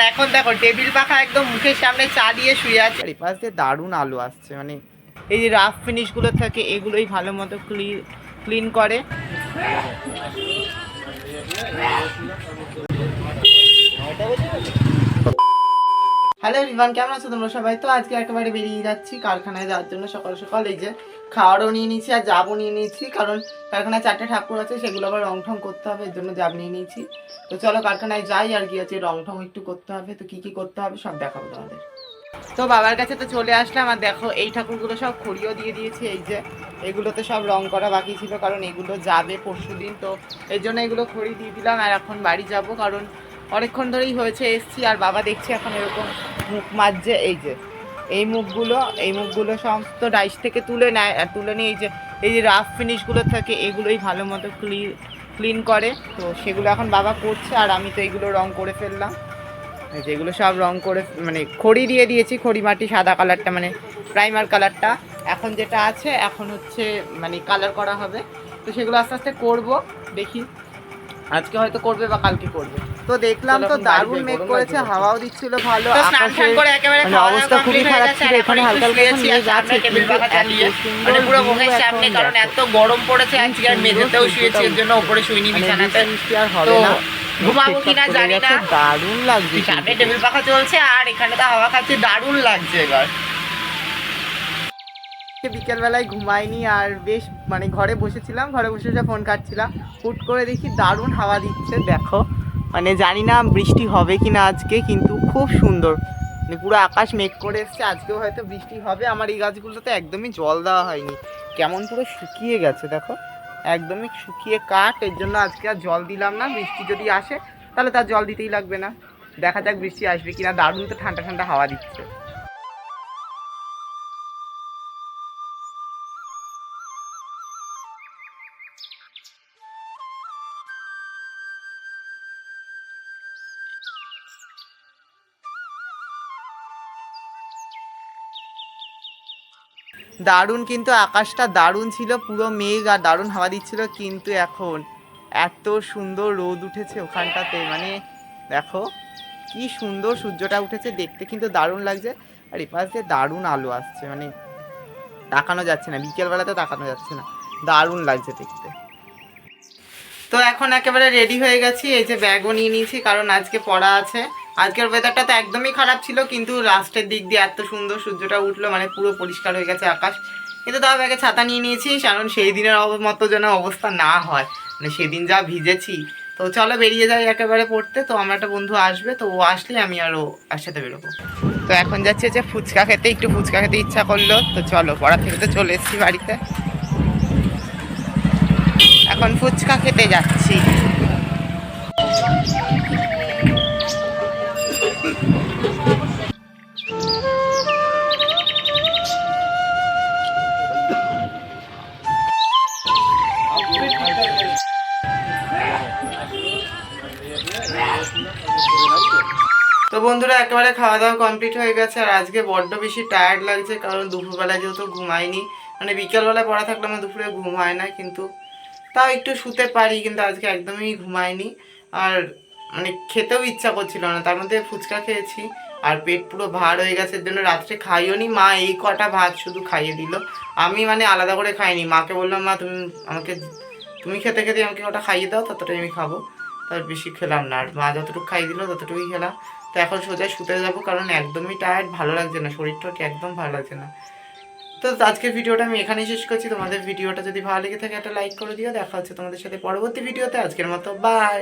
আর এখন দেখো টেবিল পাখা একদম মুখের সামনে চা দিয়ে শুয়ে আছে। পাশ দিয়ে দারুণ আলো আসছে মানে এই যে রাফ ফিনিশগুলো থাকে এগুলোই ভালো মতো ক্লিন ক্লিন করে। হ্যালো রিভান কেমন আছো তোমরা সবাই? তো আজকে একেবারে বেরিয়ে যাচ্ছি কারখানায় যাওয়ার জন্য। সকাল সকাল এই যে খাওয়ারও নিয়ে নিয়েছি আর যাবও নিয়ে নিয়েছি। কারণ কারখানায় চারটে ঠাকুর আছে, সেগুলো আবার রং ঠং করতে হবে, এর জন্য যাব নিয়ে নিয়েছি। তো চলো কারখানায় যাই আর কি আছে রং ঠং একটু করতে হবে। তো কি কি করতে হবে সব দেখাবো তোমাদের। তো বাবার কাছে তো চলে আসলাম আর দেখো এই ঠাকুরগুলো সব খড়িও দিয়ে দিয়েছি। এই যে এগুলোতে সব রং করা বাকি ছিল, কারণ এগুলো যাবে পরশু দিন তো এই জন্য এগুলো খড়ি দিয়ে দিলাম আর এখন বাড়ি যাব, কারণ অনেকক্ষণ ধরেই হয়েছে, এসছি আর বাবা দেখছি এখন এরকম মুখ মাজছে, এই যে, এই মুখগুলো এই মুখগুলো সমস্ত ডাইস থেকে তুলে নেয়, আর তুলে নিয়ে এই যে এই যে রাফ ফিনিশগুলো থাকে, এগুলোই ভালো মতো ক্লিন ক্লিন করে। তো সেগুলো এখন বাবা করছে, আর আমি তো এগুলো রং করে ফেললাম। এই যে এগুলো সব রং করে মানে খড়ি দিয়ে দিয়েছি, খড়ি মাটি সাদা কালারটা মানে প্রাইমার কালারটা এখন যেটা আছে, এখন হচ্ছে মানে কালার করা হবে। তো সেগুলো আস্তে আস্তে করব, দেখি আজকে হয়তো করবে বা কালকে করবে। তো দেখলাম তো দারুণ মেঘ করেছে হাওয়াও দিচ্ছিল ভালো আকাশের মানে অবস্থা খুবই খারাপ ছিল এখানে হালকা হালকা এত সুন্দর মানে পুরো মুখের সামনে কারণ এত গরম পড়েছে আজকে আর মেঝেতেও শুয়েছি এর জন্য উপরে শুইনি মানে বিছানাতে। আর হবে না। ঘুমাবো কিনা জানি না। দারুণ লাগছে সামনে টেবিল পাখা চলছে আর এখানে তো হাওয়া খাচ্ছে দারুণ লাগছে এবার। বিকেলবেলায় ঘুমাইনি আর বেশ মানে ঘরে বসেছিলাম, ঘরে বসে বসে ফোন কাটছিলাম। হুট করে দেখি দারুণ হাওয়া দিচ্ছে, দেখো। মানে জানি না বৃষ্টি হবে কি না আজকে, কিন্তু খুব সুন্দর। মানে পুরো আকাশ মেঘ করে এসছে, আজকেও হয়তো বৃষ্টি হবে। আমার এই গাছগুলোতে একদমই জল দেওয়া হয়নি। কেমন পুরো শুকিয়ে গেছে, দেখো। একদমই শুকিয়ে কাঠ, এর জন্য আজকে আর জল দিলাম না। বৃষ্টি যদি আসে, তাহলে তার জল দিতেই লাগবে না। দেখা যাক বৃষ্টি আসবে কিনা। দারুণ তো ঠান্ডা ঠান্ডা হাওয়া দিচ্ছে। দারুণ কিন্তু আকাশটা দারুণ ছিল, পুরো মেঘ আর দারুণ হাওয়া দিচ্ছিল, কিন্তু এখন এত সুন্দর রোদ উঠেছে ওখানটাতে। মানে দেখো, কি সুন্দর সূর্যটা উঠেছে, দেখতে কিন্তু দারুণ লাগছে। আর এপাশ দিয়ে দারুণ আলো আসছে মানে তাকানো যাচ্ছে না, বিকেলবেলাতে তাকানো যাচ্ছে না। দারুণ লাগছে দেখতে। তো এখন একেবারে রেডি হয়ে গেছি, এই যে ব্যাগও নিয়ে নিয়েছি, কারণ আজকে পড়া আছে। আজকের ওয়েদারটা তো একদমই খারাপ ছিল, কিন্তু লাস্টের দিক দিয়ে এত সুন্দর সূর্যটা উঠল মানে পুরো পরিষ্কার হয়ে গেছে আকাশ। কিন্তু তাও ব্যাগে ছাতা নিয়ে নিয়েছি, কারণ সেই দিনের মতো যেন অবস্থা না হয়। মানে সেদিন যা ভিজেছি। তো চলো বেরিয়ে যাই একেবারে পড়তে, তো আমার একটা বন্ধু আসবে, তো ও আসলে আমি আর ও একসাথে বেরোবো। তো এখন যাচ্ছে যে ফুচকা খেতে, একটু ফুচকা খেতে ইচ্ছা করল, তো চলো পড়া থেকে তো চলে এসেছি বাড়িতে। এখন ফুচকা খেতে যাচ্ছি। তো বন্ধুরা, একেবারে খাওয়া দাওয়া কমপ্লিট হয়ে গেছে, আর আজকে বড্ড বেশি টায়ার্ড লাগছে, কারণ দুপুরবেলায় যেহেতু ঘুমাইনি মানে বিকেলবেলায় পড়া থাকলে আমার দুপুরে ঘুম হয় না, কিন্তু তাও একটু শুতে পারি, কিন্তু আজকে একদমই ঘুমাইনি আর মানে খেতেও ইচ্ছা করছিল না, তার মধ্যে ফুচকা খেয়েছি, আর পেট পুরো ভার হয়ে গেছে, এর জন্য রাত্রে খাইও নি। মা এই কটা ভাত শুধু খাইয়ে দিল। আমি মানে আলাদা করে খাইনি। মাকে বললাম, মা, তুমি আমাকে, তুমি খেতে খেতে আমাকে ওটা খাইয়ে দাও, ততটাই আমি খাব। তার বেশি খেলাম না। আর মা যতটুকু খাই দিল ততটুকুই খেলাম। তো এখন সোজা শুতে যাব কারণ একদমই টায়ার্ড ভালো লাগছে না। শরীরটা একদম ভালো লাগছে না। তো আজকের ভিডিওটা আমি এখানেই শেষ করছি। তোমাদের ভিডিওটা যদি ভালো লেগে থাকে একটা লাইক করে দিও। দেখা হচ্ছে তোমাদের সাথে পরবর্তী ভিডিওতে। আজকের মতো বাই